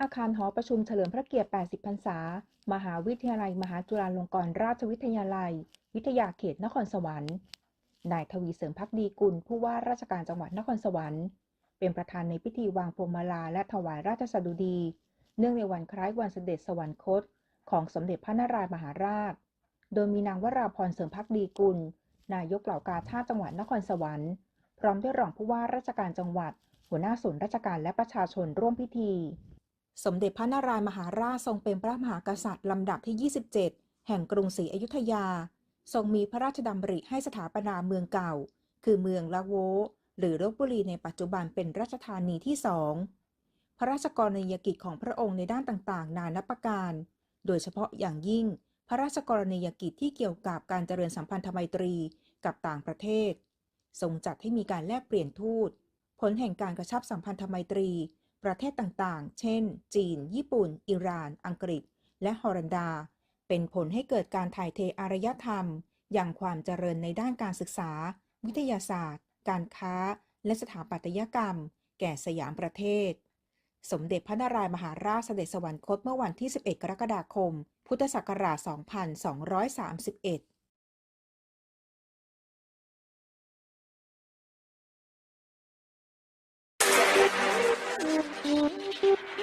อาคารหอประชุมเฉลิมพระเกียรติ 80 พรรษา มหาวิทยาลัย มหาจุฬาลงกรณราชวิทยาลัย วิทยาเขตนครสวรรค์ นายทวีเสริมพักดีกุล ผู้ว่าราชการจังหวัดนครสวรรค์ เป็นประธานในพิธีวางพวงมาลาและถวายราชสดุดี เนื่องในวันคล้ายวันเสด็จสวรรคต ของสมเด็จพระนารายมหาราช โดยมีนางวราพรเสริมพักดีกุล นายกเหล่ากาชาติจังหวัดนครสวรรค์ พร้อมด้วยรองผู้ว่าราชการจังหวัด หัวหน้าส่วนราชการและประชาชนร่วมพิธี สมเด็จพระนารายณ์มหาราชทรงเป็นพระมหากษัตริย์ลำดับที่ 27 แห่งกรุงศรีอยุธยา ทรงมีพระราชดำริให้สถาปนาเมืองเก่า คือเมืองละโว หรือลบบุรีในปัจจุบันเป็นราชธานีที่สองพระราชกรณียกิจของพระองค์ในด้านต่างๆ นานับประการ โดยเฉพาะอย่างยิ่ง พระราชกรณียกิจที่เกี่ยวกับการเจริญสัมพันธไมตรีกับต่างประเทศ ทรงจัดให้มีการแลกเปลี่ยนทูต ผลแห่งการกระชับสัมพันธไมตรี ประเทศต่างๆ เช่น จีน ญี่ปุ่น อิหร่าน อังกฤษ และฮอลันดา เป็นผลให้เกิดการถ่ายเทอารยธรรม อย่างความเจริญในด้านการศึกษา วิทยาศาสตร์ การค้า และสถาปัตยกรรม แก่สยามประเทศ สมเด็จพระนารายณ์มหาราชเสด็จสวรรคตเมื่อวันที่ 11 กรกฎาคม พุทธศักราช 2231 you.